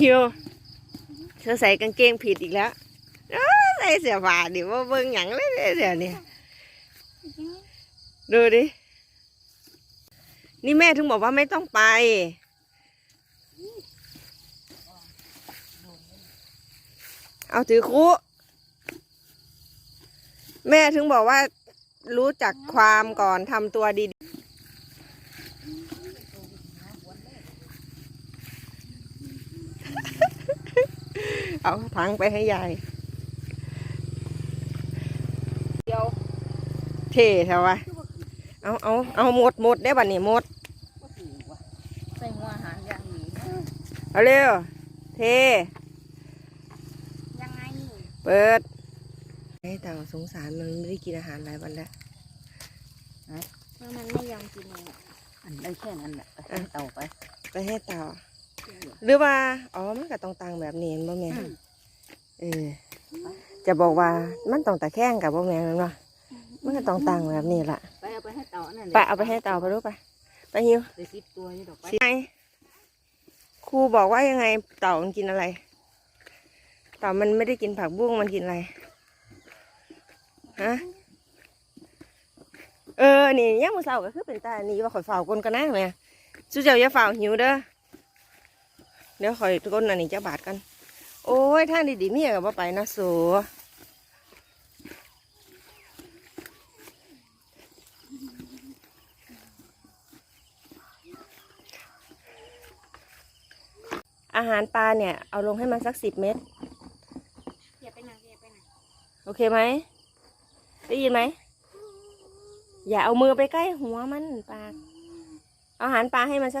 ฮิวเธอใส่กางเกงผิดอีกแล้วเออใส่เสื้อผ้าดิว่าเบิ่งหยังเลยเดี๋ยวนี้ดูดิ นี่แม่ถึงบอกว่าไม่ต้องไป เอาถือคุแม่ถึงบอกว่ารู้จักความก่อนทำตัวดีๆ เอาถังไปให้ยายเดียวเท่ใช่ปะเอาเอาเอาหมดหมดได้บัดนี้หมดก็ถือว่าใส่หัวอาหารอย่างนี้เอาเร็วเทยังไงเปิดให้เต่าสงสารมันไม่ได้กินอาหารหลายวันแล้วเพราะมันไม่ยอมกินเลยอันได้แค่นั้นแหละไปให้เต่าไป ไปให้เต่า หรือว่าอ๋อมันก็ต้องตังแบบนี้เห็นบ่แม่อืมเออจะบอกว่ามันต้องตะแคงกับบ่แม่นเนาะมันก็ต้องตังแบบนี้ล่ะไปเอาไปให้เต่าอันนั่นไปเอาไปให้เต่าไปรู้ไปไปหิวไปสิบตัวนี่ดอกไปสิไงครูบอกว่ายังไงเต่ามันกินอะไร เต่ามันไม่ได้กินผักบุ้งมันกินอะไรฮะเออ นี่ย่างมือเสาก็คือเป็นตานี่ว่าข่อยฝ่าวก้นกันนะแม่สู้เจ้าอย่าฝ่าวหิวเด้อ เดี๋ยวข่อยก้นอันนี้จะบาดกัน โอ้ยทางดีๆเมียกับว่าไปนะสูอาหารปลาเนี่ย เอาลงให้มันสักสิบเม็ดอย่าไปไหนอย่าไปไหนโอเคไหม ได้ยินไหม อย่าเอามือไปใกล้หัวมันปาเอาอาหารปลาให้มันสัก